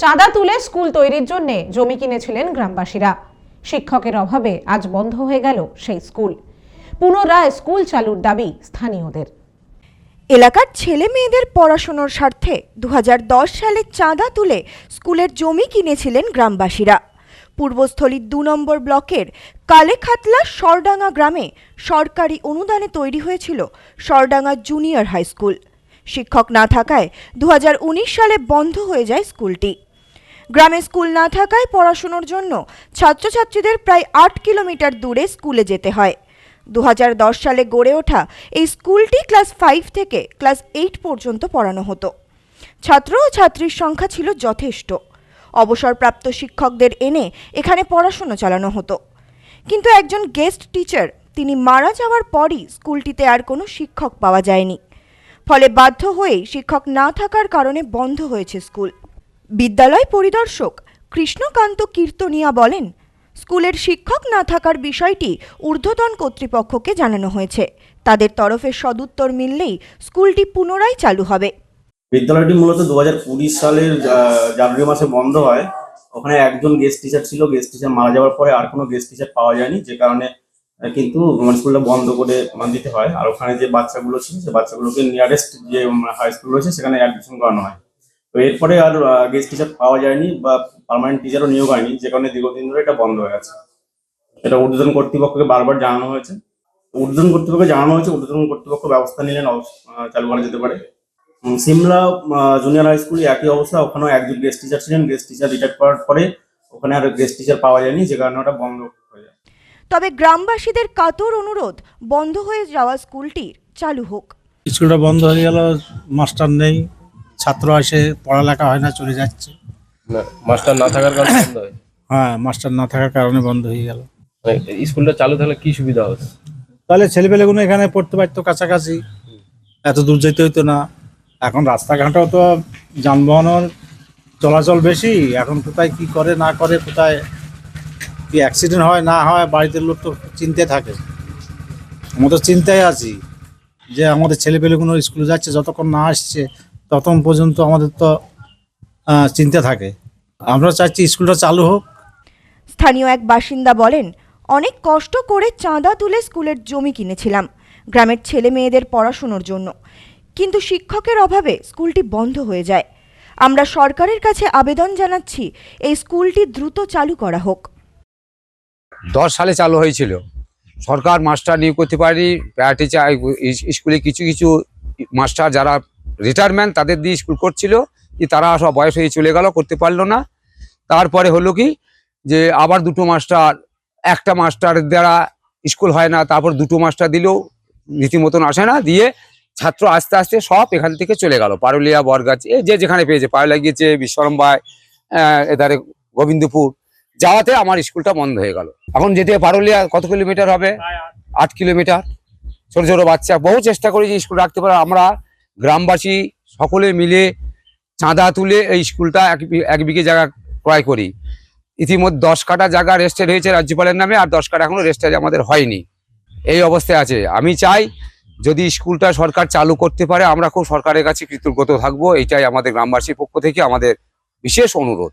চাঁদা তুলে স্কুল তৈরির জন্য জমি কিনেছিলেন গ্রামবাসীরা। শিক্ষকের অভাবে আজ বন্ধ হয়ে গেল সেই স্কুল। পুনরায় স্কুল চালুর দাবি স্থানীয়দের। এলাকার ছেলে মেয়েদের পড়াশোনার স্বার্থে দু হাজার দশ সালে চাঁদা তুলে স্কুলের জমি কিনেছিলেন গ্রামবাসীরা। পূর্বস্থলীর দু নম্বর ব্লকের কালেখাতলা সরডাঙ্গা গ্রামে সরকারি অনুদানে তৈরি হয়েছিল সরডাঙ্গা জুনিয়র হাই স্কুল। শিক্ষক না থাকায় দু হাজার উনিশ সালে বন্ধ হয়ে যায় স্কুলটি। গ্রামে স্কুল না থাকায় পড়াশুনোর জন্য ছাত্রছাত্রীদের প্রায় আট কিলোমিটার দূরে স্কুলে যেতে হয়। দু হাজার দশ সালে গড়ে ওঠা এই স্কুলটি ক্লাস ফাইভ থেকে ক্লাস এইট পর্যন্ত পড়ানো হতো। ছাত্র ও ছাত্রীর সংখ্যা ছিল যথেষ্ট। অবসরপ্রাপ্ত শিক্ষকদের এনে এখানে পড়াশুনো চালানো হতো। কিন্তু একজন গেস্ট টিচার, তিনি মারা যাওয়ার পরই স্কুলটিতে আর কোনো শিক্ষক পাওয়া যায়নি। ফলে বাধ্য হয়ে শিক্ষক না থাকার কারণে বন্ধ হয়েছে স্কুল। বিদ্যালয় পরিদর্শক কৃষ্ণকান্ত কীর্তনিয়া বলেন, স্কুলের শিক্ষক না থাকার বিষয়টি ঊর্ধ্বতন কর্তৃপক্ষকে জানানো হয়েছে। তাদের তরফে সদুত্তর মিললেই স্কুলটি পুনরায় চালু হবে। বিদ্যালয়টি মূলত দু হাজার কুড়ি সালের জানুয়ারি মাসে বন্ধ হয়। ওখানে একজন গেস্ট টিচার ছিল গেস্ট টিচার মারা যাওয়ার পরে আর কোনো গেস্ট টিচার পাওয়া যায়নি, যে কারণে কিন্তু মানে স্কুলটা বন্ধ করে আহ, দিতে হয়। আর ওখানে যে বাচ্চাগুলো ছিল সে বাচ্চাগুলোকে নিয়ারেস্ট যে হাই স্কুল রয়েছে সেখানে অ্যাডমিশন করানো হয়। তো এরপরে আর গেস্ট টিচার পাওয়া যায়নি বা পার্মানেন্ট টিচারও নিয়োগ হয়নি যে কারণে দীর্ঘদিন ধরে এটা বন্ধ হয়ে গেছে। এটা ঊর্ধ্বতন কর্তৃপক্ষকে বারবার জানানো হয়েছে। ঊর্ধ্বতন কর্তৃপক্ষকে জানানো হয়েছে ঊর্ধ্বতন কর্তৃপক্ষ ব্যবস্থা নিলেন চালু করা যেতে পারে। সিমলা জুনিয়র হাই স্কুলে একই অবস্থা ওখানেও একজন গেস্ট টিচার ছিলেন। গেস্ট টিচার রিটায়ার করার পরে ওখানে আর গেস্ট টিচার পাওয়া যায়নি যে কারণে ওটা বন্ধ তবে গ্রামবাসীদের কাতর অনুরোধ বন্ধ হয়ে যাওয়া স্কুলটির চালু হোক। স্কুলটা বন্ধ হয়ে গেল মাস্টার নেই ছাত্র আসে পড়ালেখা হয় না চলে যাচ্ছে। মাস্টার না থাকার কারণে বন্ধ হয় হ্যাঁ মাস্টার না থাকার কারণে বন্ধ হয়ে গেল। মানে স্কুলটা চালু থাকলে কি সুবিধা হতো তাহলে ছেলেপেলেগুলো এখানে পড়তে পারতো কাছাকাছি এত দূর যেতে হইতো না। এখন রাস্তাঘাটও তো যানবাহনের চলাচল বেশি এখন কোথায় কি করে না করে কোথায় কি অ্যাক্সিডেন্ট হয়, না হয়, বাড়িতে লোক তো চিন্তে থাকে। আমরা তো চিন্তায় আছি যে আমাদের ছেলেপেলেগুলো স্কুলে যাচ্ছে, যতক্ষণ না আসছে, ততক্ষণ পর্যন্ত আমাদের তো চিন্তা থাকে। আমরা চাচ্ছি স্কুলটা চালু হোক। স্থানীয় এক বাসিন্দা বলেন, অনেক কষ্ট করে চাঁদা তুলে স্কুলের জমি কিনেছিলাম, গ্রামের ছেলে মেয়েদের পড়াশুনোর জন্য। কিন্তু শিক্ষকের অভাবে স্কুলটি বন্ধ হয়ে যায়। আমরা সরকারের কাছে আবেদন জানাচ্ছি, এই স্কুলটি দ্রুত চালু করা হোক। দশ সালে চালু হয়েছিল। সরকার মাস্টার নিয়োগ করতে পারেনি, প্রায় টিচার স্কুলে কিছু কিছু মাস্টার যারা রিটায়ারমেন্ট তাদের দিয়ে স্কুল করছিল কি তারা সব বয়স হয়ে চলে গেল, করতে পারল না। তারপরে হলো কি, যে আবার দুটো মাস্টার, একটা মাস্টার দ্বারা স্কুল হয় না, তারপর দুটো মাস্টার দিলেও রীতিমতন আসে না, দিয়ে ছাত্র আস্তে আস্তে সব এখান থেকে চলে গেল। পারুলিয়া, বরগাছ, এ যে যেখানে পেয়েছে, পারুলিয়া গিয়েছে বিশ্বরম্বায় এধারে গোবিন্দপুর যাওয়াতে আমার স্কুলটা বন্ধ হয়ে গেল। এখন যেতে পারুলিয়া কত কিলোমিটার হবে? আট কিলোমিটার। ছোট ছোট বাচ্চা। বহু চেষ্টা করি যে স্কুল রাখতে পারে আমরা গ্রামবাসী সকলে মিলে চাঁদা তুলে এই স্কুলটা এক এক বিঘে জায়গা ক্রয় করি। ইতিমধ্যে দশ কাটা জায়গা রেস্টেড হয়েছে রাজ্যপালের নামে আর দশ কাটা এখনও রেস্টেড আমাদের হয়নি। এই অবস্থায় আছে। আমি চাই যদি স্কুলটা সরকার চালু করতে পারে আমরা খুব সরকারের কাছে কৃতজ্ঞত থাকব। এইটাই আমাদের গ্রামবাসীর পক্ষ থেকে আমাদের বিশেষ অনুরোধ।